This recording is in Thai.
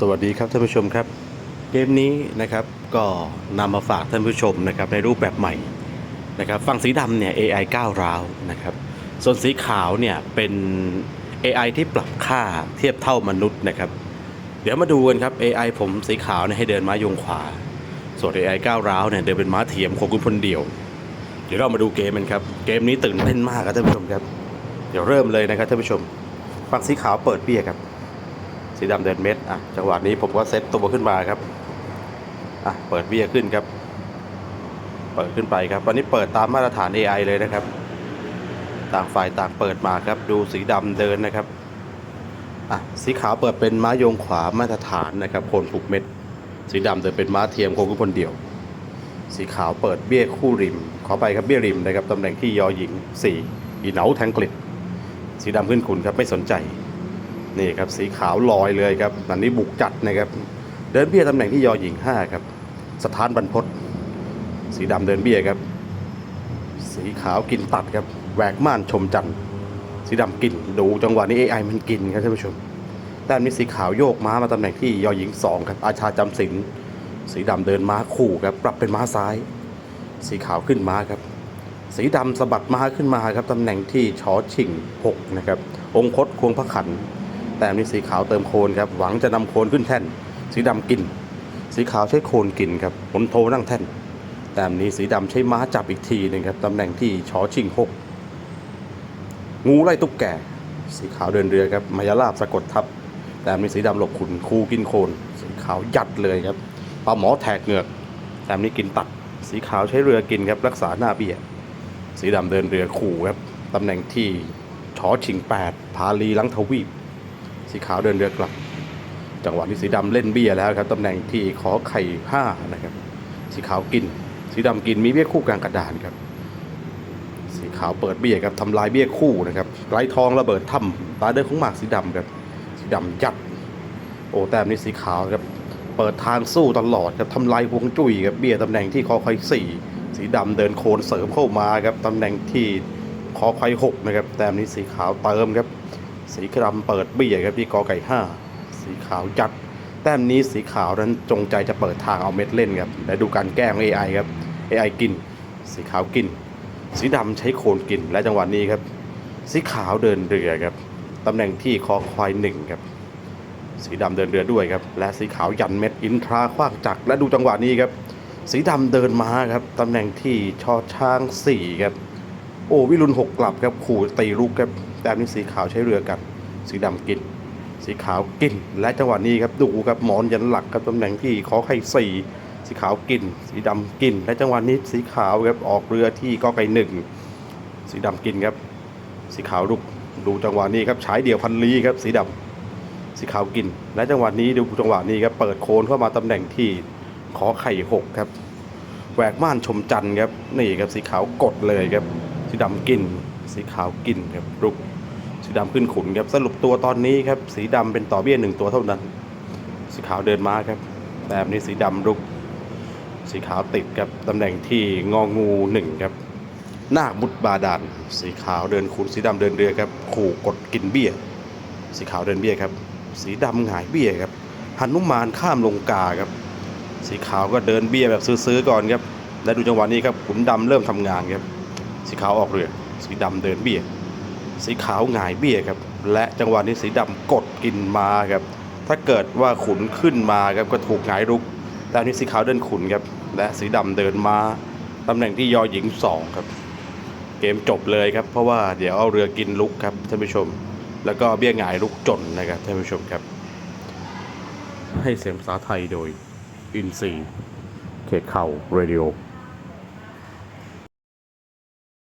สวัสดีครับท่านผู้ชมครับ เกมนี้นะครับก็นำมาฝากท่านผู้ชมนะครับในรูปแบบใหม่นะครับฝั่งสีดำเนี่ย AI ก้าวร้าวนะครับส่วนสีขาวเนี่ยเป็น AI ที่ปรับค่าเทียบเท่ามนุษย์นะครับ เดี๋ยวมาดูกันครับ AI ผมสีขาวเนี่ยให้เดินม้ายงขวา ส่วน AI ก้าวร้าวเนี่ยเดินเป็นม้าเทียมของคุณพลเดียว เดี๋ยวเรามาดูเกมกันครับเกมนี้ตื่นเต้นมากครับท่านผู้ชมครับ เดี๋ยวเริ่มเลยนะครับท่านผู้ชมฝั่งสีขาวเปิดเบี้ยครับ สีดำเดินเม็ดอะจังหวะนี้ผมก็เซตตัวขึ้นมาครับอะเปิดเบี้ยขึ้นครับ เปิดขึ้นไปครับวันนี้เปิดตามมาตรฐาน AI เลยนะครับ ต่างฝ่ายต่างเปิดมาครับ ดูสีดำเดินนะครับอะสีขาวเปิดเป็นม้ายงขวามาตรฐานนะครับโคนผูกเม็ด สีดำเดินเป็นม้าเทียมโคนคนเดียว สีขาวเปิดเบี้ยคู่ริม ขอไปครับเบี้ยริมนะครับตำแหน่งที่ยอหญิงสี่อีเหนาแทงกลิดสีดำขึ้นขุนครับไม่สนใจ นี่ครับสีขาวลอยเลยครับอันนี้บุกจัดนะครับ เดินเบี้ยตำแหน่งที่ยอหญิงห้าครับสถานบรรพตสีดำเดินเบี้ยครับ สีขาวกินตัดครับแหวกม่านชมจันทร์สีดำกินดูจังหวะนี้ AI มันกินครับท่านผู้ชมด้านนี้สีขาวโยกม้ามาตำแหน่งที่ยอหญิงสองครับอาชาจำศีลสีดำเดินม้าคู่ครับปรับเป็นม้าซ้าย สีขาวขึ้นม้าครับ สีดำสะบัดม้าขึ้นมาครับตำแหน่งที่ชอชิงหกนะครับองคตควงพระขัน แต่มีสีขาวเติมโคนครับหวังจะนำโคนขึ้นแท่น สีดำกิน สีขาวใช้โคนกินครับผลโทนั่งแท่น แต่นี้สีดำใช้ม้าจับอีกทีหนึงครับตำแหน่งที่ชอชิงหกงูไล่ตุ๊กแกสีขาวเดินเรือครับมายาลาบสะกดทับ แต่มีสีดำหลบขุนคูกินโคน สีขาวยัดเลยครับปลาหมอแทกเหงือก แต่นี้กินตัดสีขาวใช้เรือกินครับรักษาหน้าเบี้ย สีดำเดินเรือขู่ครับตำแหน่งที่ชอชิงแปดพาลีลังทวีป สีขาวเดินเรือกลับ จังหวะที่สีดำเล่นเบี้ยแล้วครับตำแหน่งที่ขอไข่ห้านะครับ สีขาวกิน สีดำกินมีเบี้ยคู่กลางกระดานครับ สีขาวเปิดเบี้ยครับทำลายเบี้ยคู่นะครับไรทองระเบิดถ้ำตาเดินของหมากสีดำครับสีดำยัด โอ้แต้มนี้สีขาวครับเปิดทางสู้ตลอดครับทำลายฮวงจุ้ยครับเบี้ยตำแหน่งที่คอควายสี่สีดำเดินโคนเสริมเข้ามาครับตำแหน่งที่คอควายหกนะครับแต้มนี้สีขาวเติมครับ สีครามเปิดเบี้ยครับที่กอไก่ห้าสีขาวจัด แต้มนี้สีขาวนั้นจงใจจะเปิดทางเอาเม็ดเล่นครับและดูการแก้ของ AI ครับ AI กิน สีขาวกิน สีดำใช้โคนกินและจังหวะนี้ครับ สีขาวเดินเรือครับตำแหน่งที่คอควายหนึ่งครับสีดำเดินเรือด้วยครับ และสีขาวยันเม็ดอินทราคว้างจักรและดูจังหวะนี้ครับ สีดำเดินมาครับตำแหน่งที่ชอช้างสี่ครับโอ้วิรุณหกกลับครับขู่ตีลูกครับ แต่นี้สีขาวใช้เรือกันสีดำกิน สีขาวกิน และจังหวะนี้ครับดูครับหมอนยันหลักครับตำแหน่งที่ขอไข่สี่สีขาวกิน สีดำกิน และจังหวะนี้สีขาวครับออกเรือที่กอไก่หนึ่งสีดำกินครับ สีขาวลุกดูจังหวะนี้ครับฉายเดี่ยวพันลีครับ สีดำสีขาวกิน และจังหวะนี้ดูจังหวะนี้ครับเปิดโคนเข้ามาตำแหน่งที่ขอไข่หกครับแหวกม่านชมจันทร์ครับนี่ครับสีขาวกดเลยครับ สีดำกิน สีขาวกินครับรุก สีดำขึ้นขุนครับสรุปตัวตอนนี้ครับสีดำเป็นต่อเบี้ยหนึ่งตัวเท่านั้น สีขาวเดินมาครับแบบนี้สีดำรุก สีขาวติดครับตำแหน่งที่งองูหนึ่งครับหน้ามุดบาดาลสีขาวเดินขุนสีดำเดินเรือครับขู่กดกินเบี้ย สีขาวเดินเบี้ยครับ สีดำหงายเบี้ยครับหันุมานข้ามลงกาครับ สีขาวก็เดินเบี้ยแบบซื้อๆก่อนครับและดูจังหวะนี้ครับขุนดำเริ่มทำงานครับ สีขาวออกเรือ สีดำเดินเบี้ย สีขาวหงายเบี้ยครับ และจังหวะนี้สีดำกดกินมาครับ ถ้าเกิดว่าขุนขึ้นมาครับก็ถูกหงายรุก แต่นี้สีขาวเดินขุนครับ และสีดำเดินมาตำแหน่งที่ยอหญิงสองครับ เกมจบเลยครับ เพราะว่าเดี๋ยวเอาเรือกินลุกครับท่านผู้ชม แล้วก็เบี้ยหงายลุกจนนะครับท่านผู้ชมครับ ให้เสียงภาษาไทยโดยอินซีเขตเข่าเรดิโอ